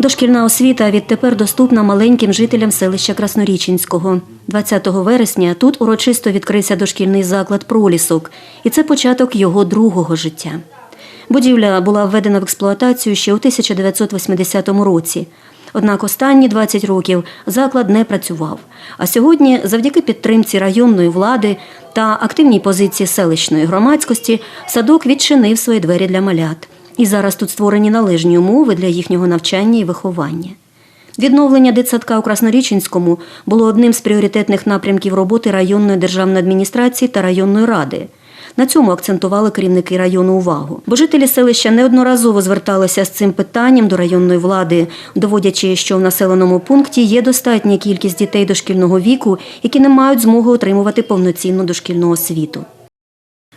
Дошкільна освіта відтепер доступна маленьким жителям селища Красноріченського. 20 вересня тут урочисто відкрився дошкільний заклад Пролісок, і це початок його другого життя. Будівля була введена в експлуатацію ще у 1980 році. Однак останні 20 років заклад не працював. А сьогодні, завдяки підтримці районної влади та активній позиції селищної громадськості, садок відчинив свої двері для малят. І зараз тут створені належні умови для їхнього навчання і виховання. Відновлення дитсадка у Красноріченському було одним з пріоритетних напрямків роботи районної державної адміністрації та районної ради. На цьому акцентували керівники району увагу. Бо жителі селища неодноразово зверталися з цим питанням до районної влади, доводячи, що в населеному пункті є достатня кількість дітей дошкільного віку, які не мають змоги отримувати повноцінну дошкільну освіту.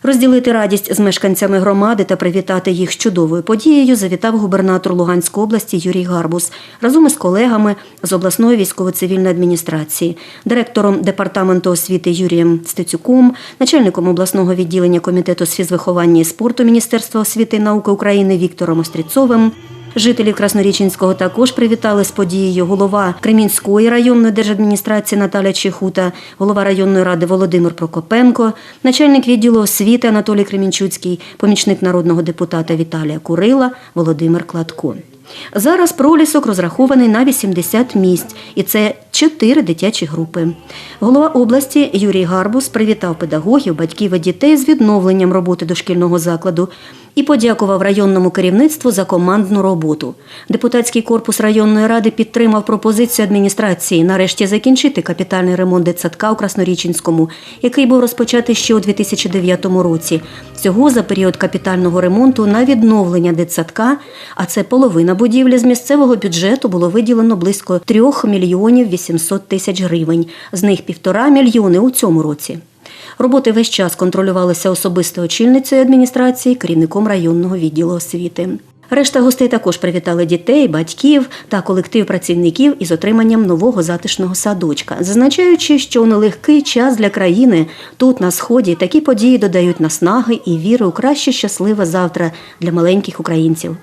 Розділити радість з мешканцями громади та привітати їх з чудовою подією завітав губернатор Луганської області Юрій Гарбус разом із колегами з обласної військово-цивільної адміністрації, директором департаменту освіти Юрієм Стецюком, начальником обласного відділення комітету з фізвиховання і спорту Міністерства освіти і науки України Віктором Остріцовим. Жителів Красноріченського також привітали з подією голова Кремінської районної держадміністрації Наталя Чехута, голова районної ради Володимир Прокопенко, начальник відділу освіти Анатолій Кремінчуцький, помічник народного депутата Віталія Курила, Володимир Кладко. Зараз пролісок розрахований на 80 місць, і це чотири дитячі групи. Голова області Юрій Гарбус привітав педагогів, батьків і дітей з відновленням роботи дошкільного закладу і подякував районному керівництву за командну роботу. Депутатський корпус районної ради підтримав пропозицію адміністрації нарешті закінчити капітальний ремонт дитсадка у Красноріченському, який був розпочатий ще у 2009 році. Всього за період капітального ремонту на відновлення дитсадка, а це половина будівлі з місцевого бюджету було виділено близько 3 мільйонів 800 тисяч гривень, з них півтора мільйони у цьому році. Роботи весь час контролювалися особисто очільницею адміністрації, керівником районного відділу освіти. Решта гостей також привітали дітей, батьків та колектив працівників із отриманням нового затишного садочка, зазначаючи, що у нелегкий час для країни тут на сході такі події додають наснаги і віри у краще щасливе завтра для маленьких українців.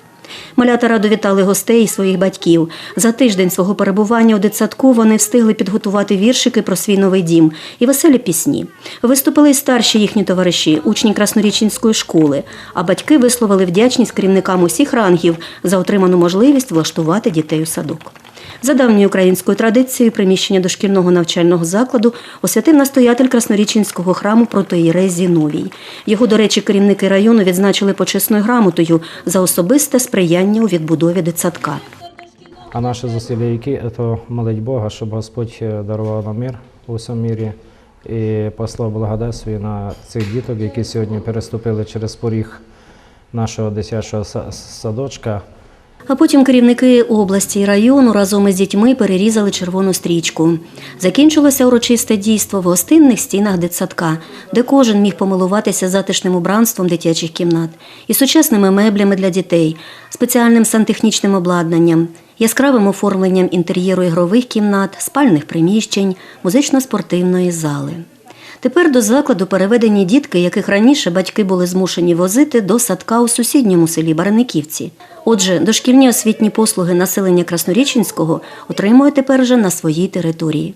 Малята радо вітали гостей і своїх батьків. За тиждень свого перебування у дитсадку вони встигли підготувати віршики про свій новий дім і веселі пісні. Виступили й старші їхні товариші, учні Краснорічинської школи, а батьки висловили вдячність керівникам усіх рангів за отриману можливість влаштувати дітей у садок. За давньою українською традицією приміщення дошкільного навчального закладу освятив настоятель Краснорічинського храму протоїрей Зіновій. Його, до речі, керівники району відзначили почесною грамотою за особисте сприяння у відбудові дитсадка. А наші зусилля які це молить Бога, щоб Господь е, дарував нам мир у всьому мірі і послав благодать свою на цих діток, які сьогодні переступили через поріг нашого дитячого садочка. А потім керівники області і району разом із дітьми перерізали червону стрічку. Закінчилося урочисте дійство в гостинних стінах дитсадка, де кожен міг помилуватися затишним убранством дитячих кімнат і сучасними меблями для дітей, спеціальним сантехнічним обладнанням, яскравим оформленням інтер'єру ігрових кімнат, спальних приміщень, музично-спортивної зали. Тепер до закладу переведені дітки, яких раніше батьки були змушені возити до садка у сусідньому селі Бараниківці. Отже, дошкільні освітні послуги населення Красноріченського отримує тепер вже на своїй території.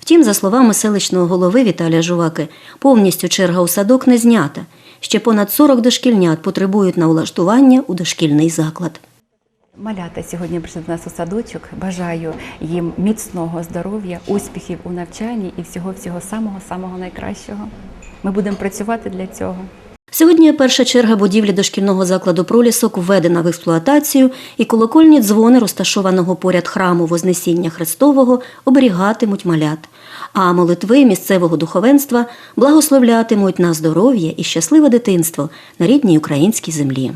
Втім, за словами селищного голови Віталія Жуваки, повністю черга у садок не знята. Ще понад 40 дошкільнят потребують на улаштування у дошкільний заклад. Малята сьогодні прийшли до нас у садочок. Бажаю їм міцного здоров'я, успіхів у навчанні і всього всього самого самого найкращого. Ми будемо працювати для цього. Сьогодні перша черга будівлі дошкільного закладу пролісок введена в експлуатацію, і колокольні дзвони, розташованого поряд храму Вознесіння Христового, оберігатимуть малят. А молитви місцевого духовенства благословлятимуть на здоров'я і щасливе дитинство на рідній українській землі.